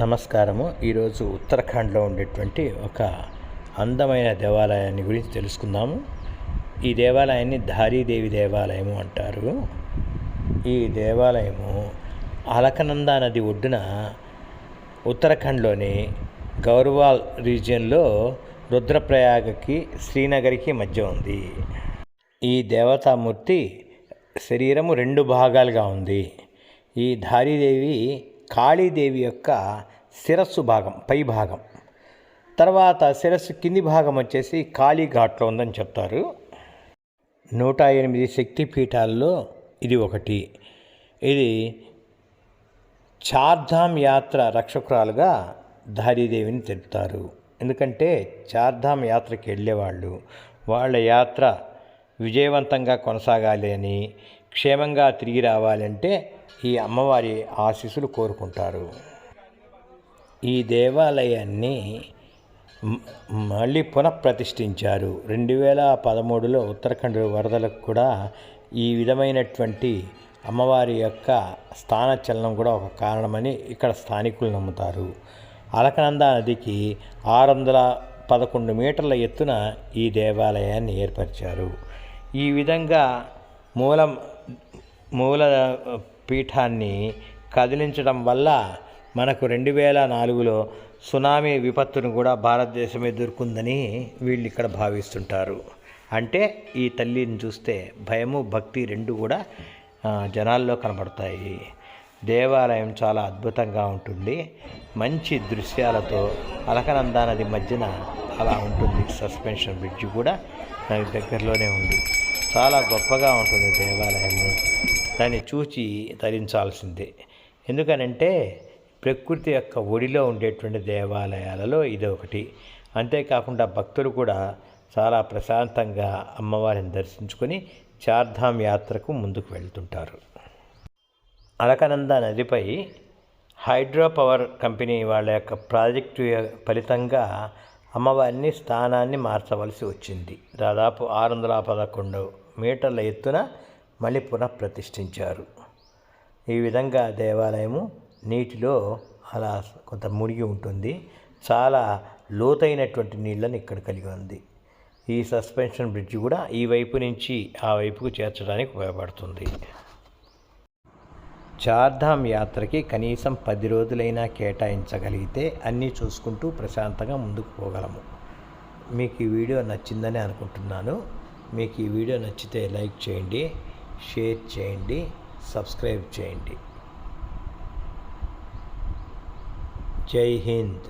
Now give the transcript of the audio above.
నమస్కారము. ఈరోజు ఉత్తరాఖండ్లో ఉండేటువంటి ఒక అందమైన దేవాలయాన్ని గురించి తెలుసుకుందాము. ఈ దేవాలయాన్ని ధారీదేవి దేవాలయము అంటారు. ఈ దేవాలయము అలకనందా నది ఒడ్డున ఉత్తరాఖండ్లోని గౌర్వాల్ రీజియన్లో రుద్రప్రయాగకి శ్రీనగర్కి మధ్య ఉంది. ఈ దేవతామూర్తి శరీరము రెండు భాగాలుగా ఉంది. ఈ ధారీదేవి కాళీదేవి యొక్క శిరస్సు భాగం పై భాగం. తర్వాత శిరస్సు కింది భాగం వచ్చేసి కాళీఘాట్లో ఉందని చెప్తారు. నూట ఎనిమిది శక్తిపీఠాల్లో ఇది ఒకటి. ఇది చార్ధామ్ యాత్ర రక్షకురాలుగా ధారీదేవిని తెలుపుతారు. ఎందుకంటే చార్ధామ్ యాత్రకి వెళ్ళేవాళ్ళు. వాళ్ళ యాత్ర విజయవంతంగా కొనసాగాలి అని క్షేమంగా తిరిగి రావాలంటే ఈ అమ్మవారి ఆశీస్సులు కోరుకుంటారు. ఈ దేవాలయాన్ని మళ్ళీ పునఃప్రతిష్ఠించారు. రెండు వేల పదమూడులో ఉత్తరాఖండ్ వరదలకు కూడా ఈ విధమైనటువంటి అమ్మవారి యొక్క స్థానచలనం కూడా ఒక కారణమని ఇక్కడ స్థానికులు నమ్ముతారు. అలకనంద నదికి ఆరు వందల పదకొండు మీటర్ల ఎత్తున ఈ దేవాలయాన్ని ఏర్పరిచారు. ఈ విధంగా మూలం మూల పీఠాన్ని కదిలించడం వల్ల మనకు రెండు వేల నాలుగులో సునామీ విపత్తును కూడా భారతదేశం ఎదుర్కొందని వీళ్ళు ఇక్కడ భావిస్తుంటారు. అంటే ఈ తల్లిని చూస్తే భయము భక్తి రెండు కూడా జనాల్లో కనబడతాయి. దేవాలయం చాలా అద్భుతంగా ఉంటుంది. మంచి దృశ్యాలతో అలకనందా నది మధ్యన అలా ఉంటుంది. సస్పెన్షన్ బ్రిడ్జ్ కూడా నాకు దగ్గరలోనే ఉంది. చాలా గొప్పగా ఉంటుంది దేవాలయము. దాన్ని చూచి తరించాల్సిందే. ఎందుకనంటే ప్రకృతి యొక్క ఒడిలో ఉండేటువంటి దేవాలయాలలో ఇది ఒకటి. అంతేకాకుండా భక్తులు కూడా చాలా ప్రశాంతంగా అమ్మవారిని దర్శించుకొని చార్ధామ్ యాత్రకు ముందుకు వెళ్తుంటారు. అలకనంద నదిపై హైడ్రో పవర్ కంపెనీ వాళ్ళ యొక్క ప్రాజెక్టు ఫలితంగా అమ్మవారిని స్థానాన్ని మార్చవలసి వచ్చింది. దాదాపు ఆరు వందల పదకొండు మీటర్ల ఎత్తున మళ్ళీ పునఃప్రతిష్ఠించారు ఈ విధంగా దేవాలయము నీటిలో అలా కొంత మునిగి ఉంటుంది. చాలా లోతైనటువంటి నీళ్ళని ఇక్కడ కలిగి ఉంది. ఈ సస్పెన్షన్ బ్రిడ్జ్ కూడా ఈ వైపు నుంచి ఆ వైపుకు చేర్చడానికి ఉపయోగపడుతుంది. చార్ధామ్ యాత్రకి కనీసం పది రోజులైనా కేటాయించగలిగితే అన్నీ చూసుకుంటూ ప్రశాంతంగా ముందుకు పోగలము. మీకు ఈ వీడియో నచ్చిందని అనుకుంటున్నాను. మీకు ఈ వీడియో నచ్చితే లైక్ చేయండి షేర్ చేయండి సబ్స్క్రైబ్ చేయండి. జై హింద్.